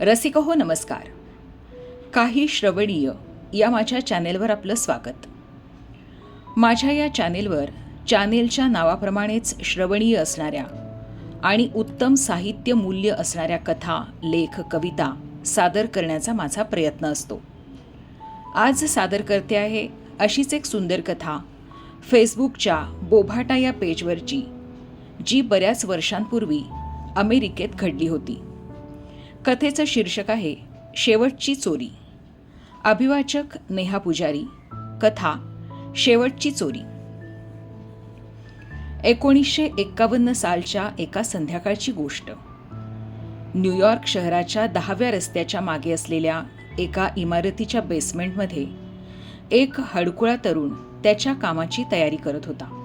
रसिक हो नमस्कार. काही श्रवणीय या माझ्या चॅनेलवर आपलं स्वागत. माझ्या या चॅनेलवर चॅनेलच्या नावाप्रमाणेच श्रवणीय असणाऱ्या आणि उत्तम साहित्य मूल्य असणाऱ्या कथा लेख कविता सादर करण्याचा माझा प्रयत्न असतो. आज सादर करते आहे अशीच एक सुंदर कथा फेसबुकच्या बोभाटा या पेजवरची जी बऱ्याच वर्षांपूर्वी अमेरिकेत घडली होती. कथेचं शीर्षक आहे शेवटची चोरी. अभिवाचक नेहा पुजारी कथा शेवटची चोरी. एकोणीसशे एक्कावन्न सालच्या एका संध्याकाळची गोष्ट. न्यूयॉर्क शहराच्या दहाव्या रस्त्याच्या मागे असलेल्या एका इमारतीच्या बेसमेंटमध्ये एक हडकुळा तरुण त्याच्या कामाची तयारी करत होता.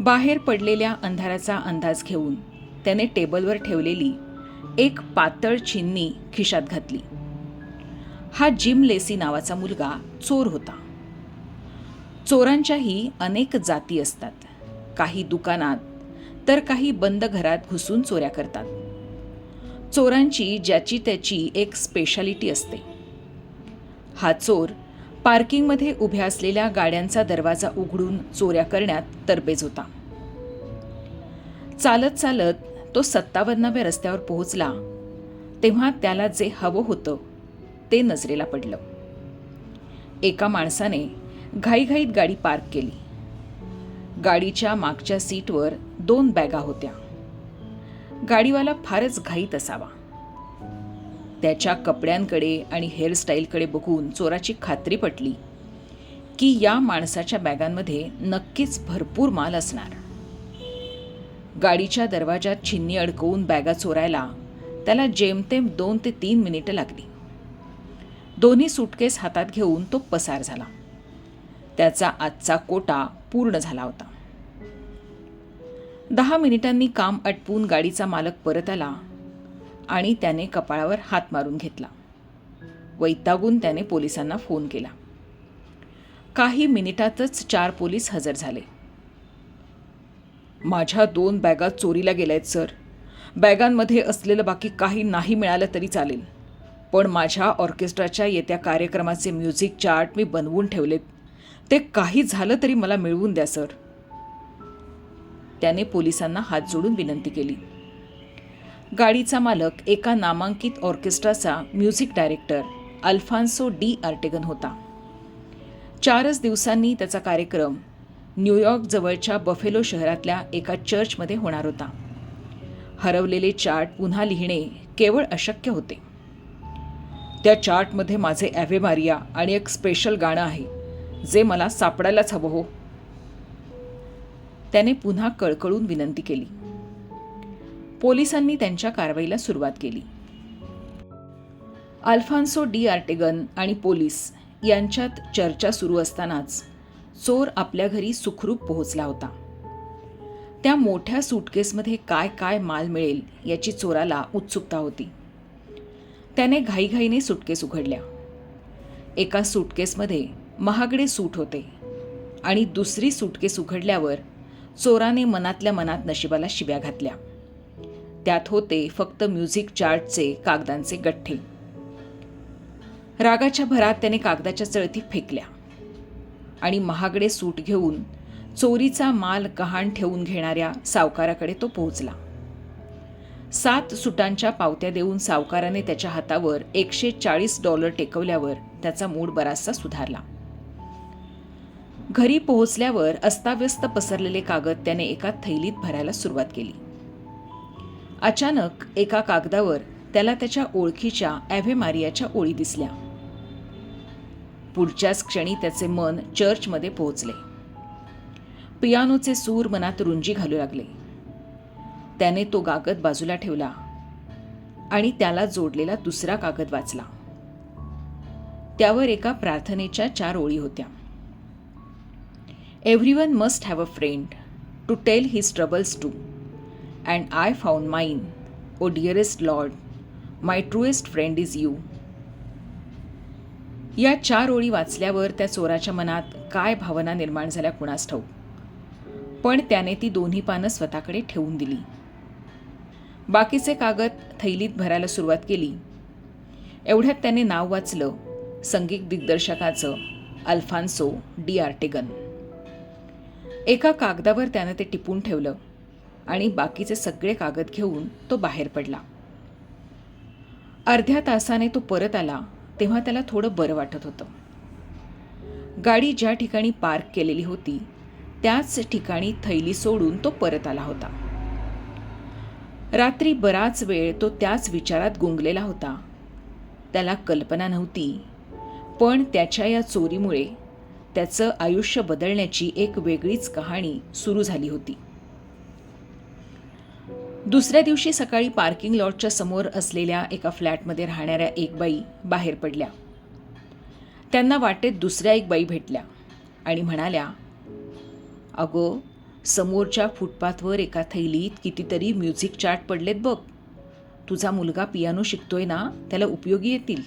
बाहेर पडलेल्या अंधाराचा अंदाज घेऊन त्याने टेबलवर ठेवलेली एक पातळ चिन्नी खिशात घातली. हा जिम लेसी नावाचा मुलगा चोर होता. चोरांच्याही अनेक जाती असतात. काही दुकानात तर काही बंद घरात घुसून चोऱ्या करतात. चोरांची ज्याची त्याची एक स्पेशालिटी असते. हा चोर पार्किंगमध्ये उभ्या असलेल्या गाड्यांचा दरवाजा उघडून चोऱ्या करण्यात तरबेज होता. चालत चालत तो सत्तावन्नाव्या रस्त्यावर पोहोचला. तेव्हा त्याला जे हवं होतं ते नजरेला पडलं. एका माणसाने घाईघाईत गाडी पार्क केली. गाडीच्या मागच्या सीटवर दोन बॅगा होत्या. गाडीवाला फारच घाईत असावा. त्याच्या कपड्यांकडे आणि हेअरस्टाईलकडे बघून चोराची खात्री पटली की या माणसाच्या बॅगांमध्ये नक्कीच भरपूर माल असणार. गाडीच्या दरवाजात छिन्नी अडकवून बॅगा चोरायला. त्याला जेमतेम दोन ते तीन मिनिटं लागली. दोन्ही सुटकेस हातात घेऊन तो पसार झाला. त्याचा आजचा कोटा पूर्ण झाला होता. दहा मिनिटांनी काम अटपून गाडीचा मालक परत आला आणि त्याने कपाळावर हात मारून घेतला. वैतागून त्याने पोलिसांना फोन केला. काही मिनिटातच चार पोलीस हजर झाले. माझ्या दोन बॅगा चोरीला गेल्या आहेत सर. बॅगांमध्ये असलेलं बाकी काही नाही मिळालं तरी चालेल. पण माझ्या ऑर्केस्ट्राच्या येत्या कार्यक्रमाचे म्युझिक चार्ट मी बनवून ठेवलेत. ते काही झालं तरी मला मिळवून द्या सर. त्याने पोलिसांना हात जोडून विनंती केली. गाडीचा मालक एका नामांकित ऑर्केस्ट्राचा music director Alfonso D Artegan होता. चारच दिवसांनी त्याचा कार्यक्रम न्यूयॉर्क जवळच्या बफेलो शहरातल्या एका चर्चमध्ये होणार होता. हरवलेले चार्ट पुन्हा लिहिणे केवळ अशक्य होते. त्या चार्टमध्ये माझे ॲव्हे मारिया आणि एक स्पेशल गाणं आहे जे मला सापडायलाच हवं हो. त्याने पुन्हा कळकळून विनंती केली. पोलिसांनी त्यांच्या कारवाईला सुरुवात केली. अल्फान्सो डी आर्टेगन आणि पोलीस यांच्यात चर्चा सुरू असतानाच चोर आपल्या घरी सुखरूप पोहोचला होता. त्या मोठ्या सूटकेसमध्ये काय काय माल मिळेल याची चोराला उत्सुकता होती. त्याने घाईघाईने सुटकेस उघडल्या. एका सूटकेसमध्ये महागडे सूट होते आणि दुसरी सुटकेस उघडल्यावर चोराने मनातल्या मनात नशिबाला शिव्या घातल्या. त्यात होते फक्त म्युझिक चार्टचे कागदांचे गठ्ठे. रागाच्या भरात त्याने कागदाच्या चळती फेकल्या. आणि महागडे सूट घेऊन चोरीचा माल गहाण ठेवून घेणाऱ्या सावकाराकडे तो पोहोचला. सात सुटांच्या पावत्या देऊन सावकाराने त्याच्या हातावर एकशे चाळीस डॉलर टेकवल्यावर त्याचा मूड बराचसा सुधारला. घरी पोहोचल्यावर अस्ताव्यस्त पसरलेले कागद त्याने एका थैलीत भरायला सुरुवात केली. अचानक एका कागदावर त्याला त्याच्या ओळखीच्या ॲव्हे मारियाच्या ओळी दिसल्या. पुढच्याच क्षणी त्याचे मन चर्चमध्ये पोहोचले. पियानोचे सूर मनात रुंजी घालू लागले. त्याने तो कागद बाजूला ठेवला आणि त्याला जोडलेला दुसरा कागद वाचला. त्यावर एका प्रार्थनेच्या चार ओळी होत्या. Everyone must have a friend to tell his troubles to and I found mine O dearest Lord my truest friend is you या चार ओळी वाचल्यावर त्या चोराच्या मनात काय भावना निर्माण झाल्या कुणास ठाऊक? पण त्याने ती दोन्ही पानं स्वतःकडे ठेवून दिली. बाकीचे कागद थैलीत भरायला सुरुवात केली. एवढ्यात त्याने नाव वाचलं संगीत दिग्दर्शकाचं अल्फान्सो डी आर्टेगन. एका कागदावर त्यानं ते टिपून ठेवलं आणि बाकीचे सगळे कागद घेऊन तो बाहेर पडला. अर्ध्या तासाने तो परत आला तेव्हा त्याला थोडं बरं वाटत होतं. गाडी ज्या ठिकाणी पार्क केलेली होती त्याच ठिकाणी थैली सोडून तो परत आला होता. रात्री बराच वेळ तो त्याच विचारात गुंगलेला होता. त्याला कल्पना नव्हती पण त्याच्या या चोरीमुळे त्याचं आयुष्य बदलण्याची एक वेगळीच कहाणी सुरू झाली होती. दुसऱ्या दिवशी सकाळी पार्किंग लॉटच्या समोर असलेल्या एका फ्लॅटमध्ये राहणाऱ्या एक बाई बाहेर पडल्या. त्यांना वाटेत दुसऱ्या एक बाई भेटल्या आणि म्हणाल्या अगो समोरच्या फुटपाथवर एका थैलीत कितीतरी म्युझिक चार्ट पडलेत बघ. तुझा मुलगा पियानो शिकतोय ना त्याला उपयोगी येतील.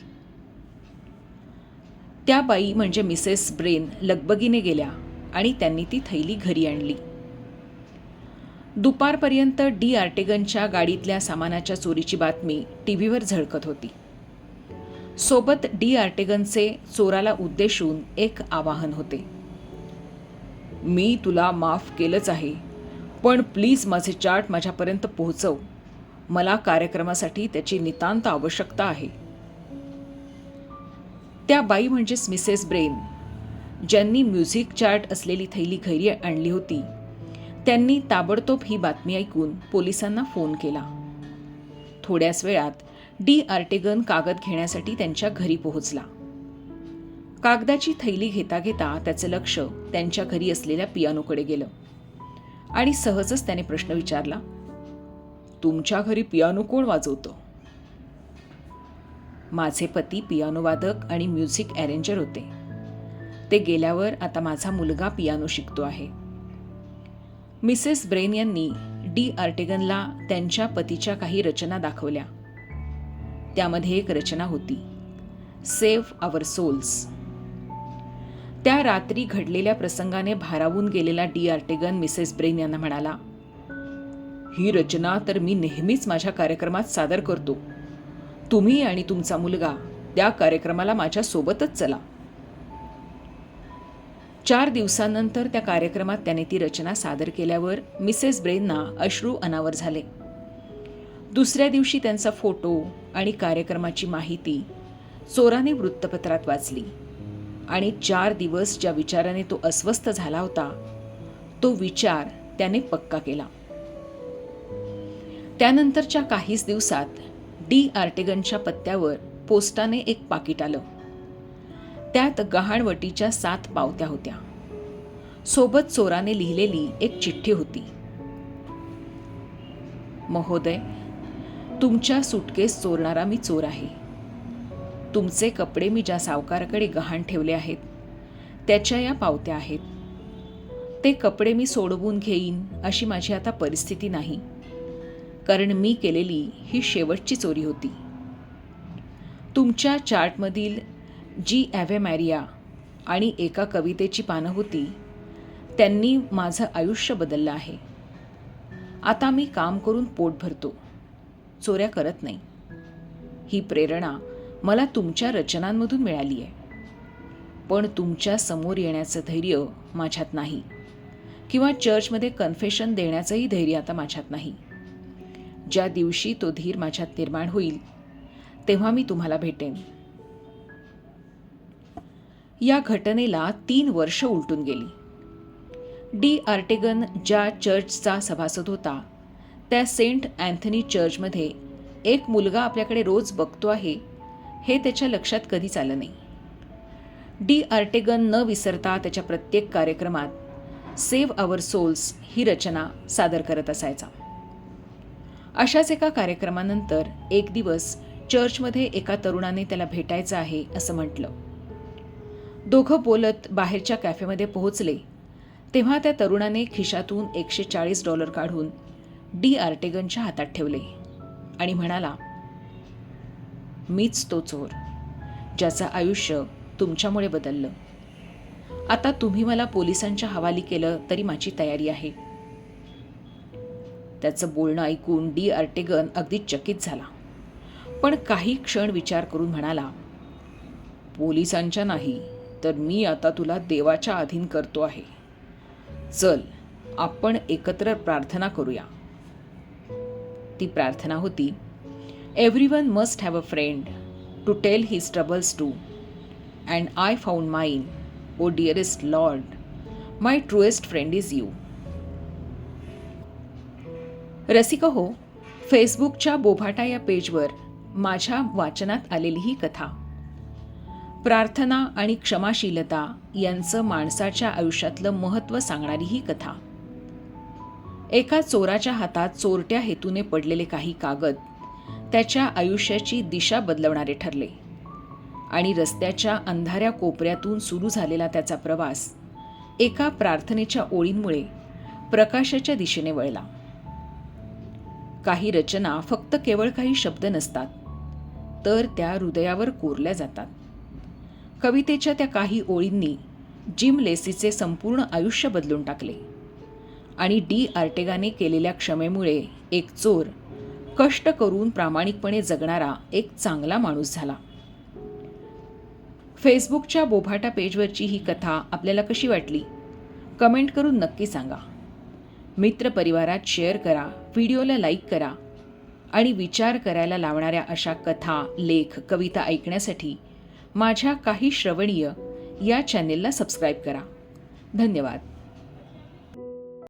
त्या बाई म्हणजे मिसेस ब्रेन लगबगीने गेल्या आणि त्यांनी ती थैली घरी आणली. दुपारपर्यंत डी आर्टेगनच्या गाडीतल्या सामानाच्या चोरीची बातमी टी व्हीवर झळकत होती. सोबत डी आर्टेगनचे चोराला उद्देशून एक आवाहन होते. मी तुला माफ केलंच आहे पण प्लीज माझे चार्ट माझ्यापर्यंत पोहोचव. मला कार्यक्रमासाठी त्याची नितांत आवश्यकता आहे. त्या बाई म्हणजेच मिसेस ब्रेन ज्यांनी म्युझिक चार्ट असलेली थैली घरी आणली होती त्यांनी ताबडतोब ही बातमी ऐकून पोलिसांना फोन केला. थोड्याच वेळात डी आर्टेगन कागद घेण्यासाठी त्यांच्या घरी पोहोचला. कागदाची थैली घेता घेता त्याचं लक्ष त्यांच्या घरी असलेल्या पियानोकडे गेलं आणि सहजच त्याने प्रश्न विचारला तुमच्या घरी पियानो कोण वाजवतं? माझे पती पियानोवादक आणि म्युझिक अरेंजर होते. ते गेल्यावर आता माझा मुलगा पियानो शिकतो आहे. मिसेस ब्रेन यांनी डी आर्टेगनला त्यांच्या पतीच्या काही रचना दाखवल्या. त्यामध्ये एक रचना होती. सेव्ह आवर सोल्स त्या रात्री घडलेल्या प्रसंगाने भारावून गेलेला डी आर्टेगन मिसेस ब्रेन यांना म्हणाला ही रचना तर मी नेहमीच माझ्या कार्यक्रमात सादर करतो. तुम्ही आणि तुमचा मुलगा त्या कार्यक्रमाला माझ्या सोबतच चला. चार दिवसांनंतर त्या कार्यक्रमात त्याने ती रचना सादर केल्यावर मिसेस ब्रेनना अश्रू अनावर झाले. दुसऱ्या दिवशी त्यांचा फोटो आणि कार्यक्रमाची माहिती चोराने वृत्तपत्रात वाचली आणि चार दिवस ज्या विचाराने तो अस्वस्थ झाला होता तो विचार त्याने पक्का केला. त्यानंतरच्या काहीच दिवसात डी आर्टेगनच्या पत्त्यावर पोस्टाने एक पाकिट आलं. त्यात गहाणवटीच्या सात पावत्या होत्या. सोबत चोराने लिहिलेली एक चिठ्ठी होती. महोदय तुमच्या सुटकेस चोरणारा मी चोर आहे. तुमचे कपडे मी ज्या सावकाराकडे गहाण ठेवले आहेत त्याच्या या पावत्या आहेत. ते कपडे मी सोडवून घेईन अशी माझी आता परिस्थिती नाही. कारण मी केलेली ही शेवटची चोरी होती. तुमच्या चार्टमधील जी ॲव्हे मॅरिया आणि एका कवितेची पानं होती त्यांनी माझं आयुष्य बदललं आहे. आता मी काम करून पोट भरतो. चोऱ्या करत नाही. ही प्रेरणा मला तुमच्या रचनांमधून मिळाली आहे. पण तुमच्यासमोर येण्याचं धैर्य माझ्यात नाही. किंवा चर्चमध्ये कन्फेशन देण्याचंही धैर्य आता माझ्यात नाही. ज्या दिवशी तो धीर माझ्यात निर्माण होईल तेव्हा मी तुम्हाला भेटेन. या घटनेला तीन वर्ष उलटून गेली. डी आर्टेगन ज्या चर्चचा सभासद होता त्या सेंट अँथनी चर्चमध्ये एक मुलगा आपल्याकडे रोज बघतो आहे हे त्याच्या लक्षात कधीच आलं नाही. डी आर्टेगन न विसरता त्याच्या प्रत्येक कार्यक्रमात सेव्ह आवर सोल्स ही रचना सादर करत असायचा. अशाच एका कार्यक्रमानंतर एक दिवस चर्चमध्ये एका तरुणाने त्याला भेटायचं आहे असं म्हटलं. दोघं बोलत बाहेरच्या कॅफेमध्ये पोहोचले. तेव्हा त्या तरुणाने खिशातून एकशे चाळीस डॉलर काढून डी आर्टेगनच्या हातात ठेवले आणि म्हणाला मीच तो चोर ज्याचं आयुष्य तुमच्यामुळे बदललं. आता तुम्ही मला पोलिसांच्या हवाली केलं तरी माझी तयारी आहे. त्याचं बोलणं ऐकून डी आर्टेगन अगदी चकित झाला. पण काही क्षण विचार करून म्हणाला पोलिसांच्या नाही तर मी आता तुला देवाच्या अधीन करतो आहे. चल आपण एकत्र प्रार्थना करूया. ती प्रार्थना होती every one must have a friend to tell his troubles to and I found mine O dearest Lord my truest friend is you रसिक हो फेसबुकच्या बोभाटा या पेजवर माझ्या वाचनात आलेली ही कथा. प्रार्थना आणि क्षमाशीलता यांचं माणसाच्या आयुष्यातलं महत्त्व सांगणारी ही कथा. एका चोराच्या हातात चोरट्या हेतूने पडलेले काही कागद त्याच्या आयुष्याची दिशा बदलवणारे ठरले आणि रस्त्याच्या अंधाऱ्या कोपऱ्यातून सुरू झालेला त्याचा प्रवास एका प्रार्थनेच्या ओळींमुळे प्रकाशाच्या दिशेने वळला. काही रचना फक्त केवळ काही शब्द नसतात तर त्या हृदयावर कोरल्या जातात. कवितेच्या त्या काही ओळींनी जिम लेसीचे संपूर्ण आयुष्य बदलून टाकले. आणि डी आर्टेगाने केलेल्या क्षमेमुळे एक चोर कष्ट करून प्रामाणिकपणे जगणारा एक चांगला माणूस झाला. फेसबुकच्या बोभाटा पेजवरची ही कथा आपल्याला कशी वाटली? कमेंट करून नक्की सांगा. मित्रपरिवारात शेअर करा व्हिडिओला लाईक करा आणि विचार करायला लावणाऱ्या अशा कथा लेख कविता ऐकण्यासाठी माझ्या काही श्रवणीय या चॅनेलला सबस्क्राईब करा. धन्यवाद.